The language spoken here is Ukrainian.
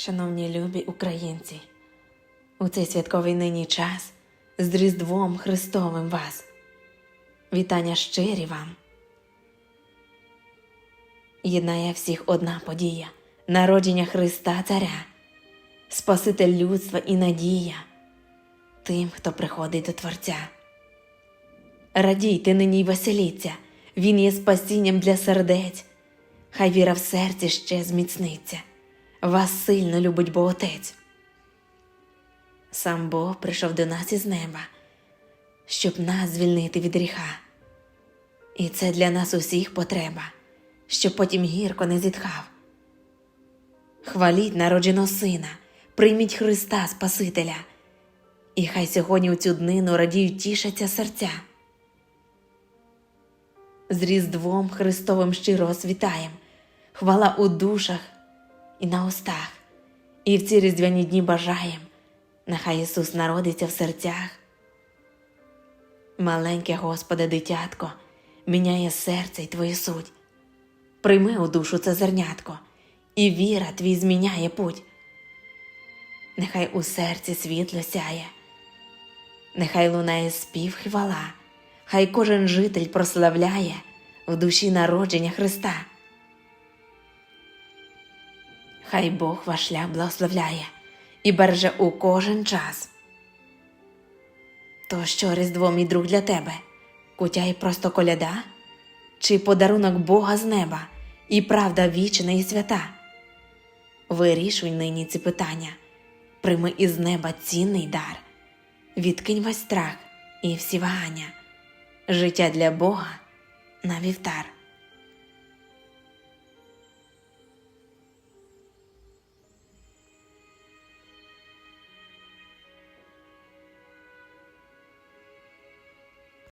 Шановні любі українці, у цей святковий нині час з Різдвом Христовим вас. Вітання щирі вам. Єднає всіх одна подія народження Христа Царя, Спаситель людства і надія тим, хто приходить до Творця. Радійте нині й веселіться, Він є спасінням для сердець, хай віра в серці ще зміцниться. Вас сильно любить Бог Отець. Сам Бог прийшов до нас із неба, щоб нас звільнити від гріха. І це для нас усіх потреба, щоб потім гірко не зітхав. Хваліть народженого сина, прийміть Христа Спасителя, і хай сьогодні у цю днину радіють тішаться серця. З Різдвом Христовим щиро вас вітаєм, хвала у душах і на устах, і в ці різдвяні дні бажаєм, нехай Ісус народиться в серцях. Маленьке Господи, дитятко, міняє серце й твою суть. Прийми у душу це зернятко, і віра твій зміняє путь. Нехай у серці світло сяє, нехай лунає спів хвала, хай кожен житель прославляє в душі народження Христа. Хай Бог ваш шлях благословляє і береже у кожен час. То що Різдво, мій друг, для тебе? Кутя й просто коляда? Чи подарунок Бога з неба і правда вічна і свята? Вирішуй нині ці питання, прийми із неба цінний дар, відкинь весь страх і всі вагання, життя для Бога на вівтар.